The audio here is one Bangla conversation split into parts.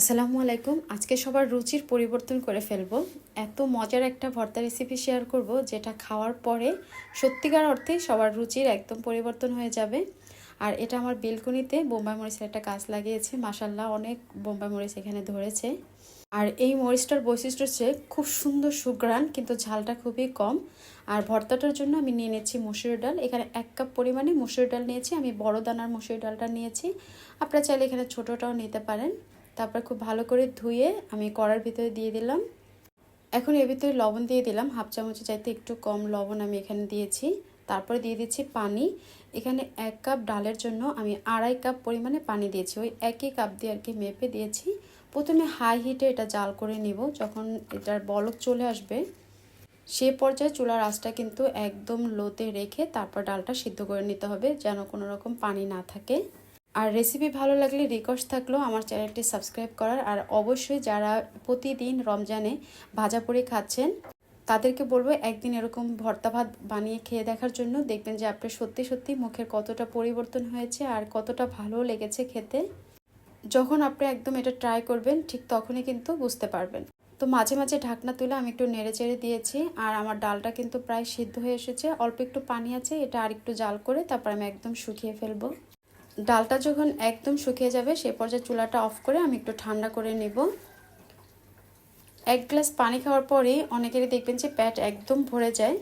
আসসালামু আলাইকুম। আজকে সবার রুচির পরিবর্তন করে ফেলব। এত মজার একটা ভর্তা রেসিপি শেয়ার করব, যেটা খাওয়ার পরে সত্যিকার অর্থে সবার রুচির একদম পরিবর্তন হয়ে যাবে। আর এটা আমার বেলকনিতে বোম্বাই মরিচের একটা গাছ লাগিয়েছে। মাসাল্লাহ অনেক বোম্বাই মরিচ এখানে ধরেছে। আর এই মরিচটার বৈশিষ্ট্য হচ্ছে খুব সুন্দর সুঘ্রাণ, কিন্তু ঝালটা খুবই কম। আর ভর্তাটার জন্য আমি নিয়ে নিয়েছি মুসুর ডাল। এখানে এক কাপ পরিমাণে মুসুর ডাল নিয়েছি। আমি বড় দানার মুসুর ডালটা নিয়েছি। আপনারা চাইলে এখানে ছোটোটাও নিতে পারেন। তারপর খুব ভালো করে ধুয়ে আমি কড়ার ভিতরে দিয়ে দিলাম। এখন এর ভিতরে লবণ দিয়ে দিলাম, হাফ চামচের চাইতে একটু কম লবণ আমি এখানে দিয়েছি। তারপরে দিয়ে দিচ্ছি পানি। এখানে এক কাপ ডালের জন্য আমি আড়াই কাপ পরিমাণে পানি দিয়েছি। ওই একই কাপ দিয়ে আর কি মেপে দিয়েছি। প্রথমে হাই হিটে এটা জাল করে নিব, যখন এটার বলক চলে আসবে। সে পর্যায়ে চুলার আঁচটা কিন্তু একদম লোতে রেখে তারপর ডালটা সিদ্ধ করে নিতে হবে, যেন কোনো রকম পানি না থাকে। আর রেসিপি ভালো লাগলে রিকোয়েস্ট থাকল আমার চ্যানেলটি সাবস্ক্রাইব করার। আর অবশ্যই যারা প্রতিদিন রমজানে ভাজা পুরি খাচ্ছেন, তাদেরকে বলব একদিন এরকম ভর্তা ভাত বানিয়ে খেয়ে দেখার জন্য দেখবেন যে আপনার সত্যি সত্যি মুখের কতটা পরিবর্তন হয়েছে আর কতটা ভালো লেগেছে খেতে। যখন আপনি একদম এটা ট্রাই করবেন, ঠিক তখনই কিন্তু বুঝতে পারবেন। তো মাঝে মাঝে ঢাকনা তুলে আমি একটু নেড়ে চেড়ে দিয়েছি আর আমার ডালটা কিন্তু প্রায় সিদ্ধ হয়ে এসেছে। অল্প একটু পানি আছে, এটা আর একটু জাল করে তারপর আমি একদম শুকিয়ে ফেলব। ডালটা যখন একদম শুকিয়ে যাবে, সে পর্যায়ে চুলাটা অফ করে আমি একটু ঠান্ডা করে নেব। এক গ্লাস পানি খাওয়ার পরে অনেকেরই দেখবেন যে প্যাট একদম ভরে যায়।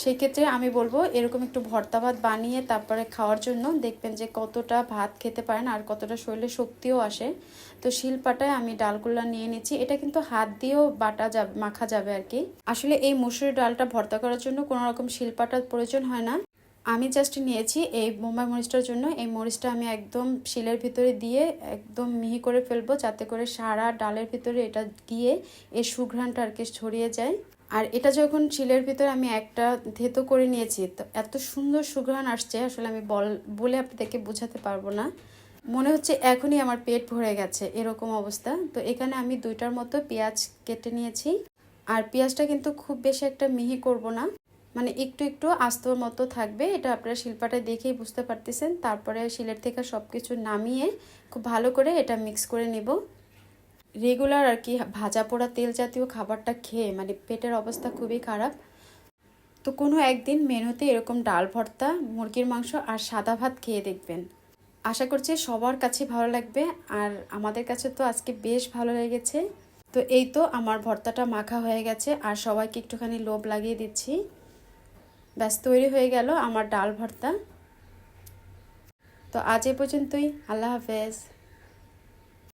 সেক্ষেত্রে আমি বলব, এরকম একটু ভর্তা ভাত বানিয়ে তারপরে খাওয়ার জন্য দেখবেন যে কতটা ভাত খেতে পারেন আর কতটা শরীরে শক্তিও আসে। তো শিলপাটায় আমি ডালগুলা নিয়ে নিচ্ছি। এটা কিন্তু হাত দিয়েও বাটা যাবে, মাখা যাবে আর কি। আসলে এই মুসুরি ডালটা ভর্তা করার জন্য কোনো রকম শিলপাটার প্রয়োজন হয় না। আমি জাস্ট নিয়েছি এই বোম্বাই মরিচটার জন্য। এই মরিচটা আমি একদম শিলের ভিতরে দিয়ে একদম মিহি করে ফেলব যাতে করে সারা ডালের ভিতরে এটা গিয়ে এই সুঘ্রাণটা আর কি ছড়িয়ে যায়। আর এটা যখন শিলের ভিতরে আমি একটা থেতো করে নিয়েছি, তো এত সুন্দর সুঘ্রাণ আসছে, আসলে আমি বল, বলে আপনাদেরকে বোঝাতে পারব না। মনে হচ্ছে এখনই আমার পেট ভরে গেছে এরকম অবস্থা। তো এখানে আমি দুইটার মতো পেঁয়াজ কেটে নিয়েছি। আর পেঁয়াজটা কিন্তু খুব বেশি একটা মিহি করব না। মানে একটু একটু আস্তর মতো থাকবে, এটা আপনারা শিল্পাটায় দেখেই বুঝতে পারতেছেন। তারপরে শিলের থেকে সব কিছু নামিয়ে খুব ভালো করে এটা মিক্স করে নেব। রেগুলার আর কি ভাজা পোড়া তেল জাতীয় খাবারটা খেয়ে মানে পেটের অবস্থা খুবই খারাপ। তো কোনো একদিন মেনুতে এরকম ডাল ভর্তা, মুরগির মাংস আর সাদা ভাত খেয়ে দেখবেন। আশা করছি সবার কাছে ভালো লাগবে আর আমাদের কাছে তো আজকে বেশ ভালো লেগেছে। তো এই তো আমার ভর্তাটা মাখা হয়ে গেছে আর সবাইকে একটুখানি লোভ লাগিয়ে দিচ্ছি। ব্যাস তৈরি হয়ে গেল আমার ডাল ভর্তা। তো আজ এ পর্যন্তই আল্লাহ হাফেজ।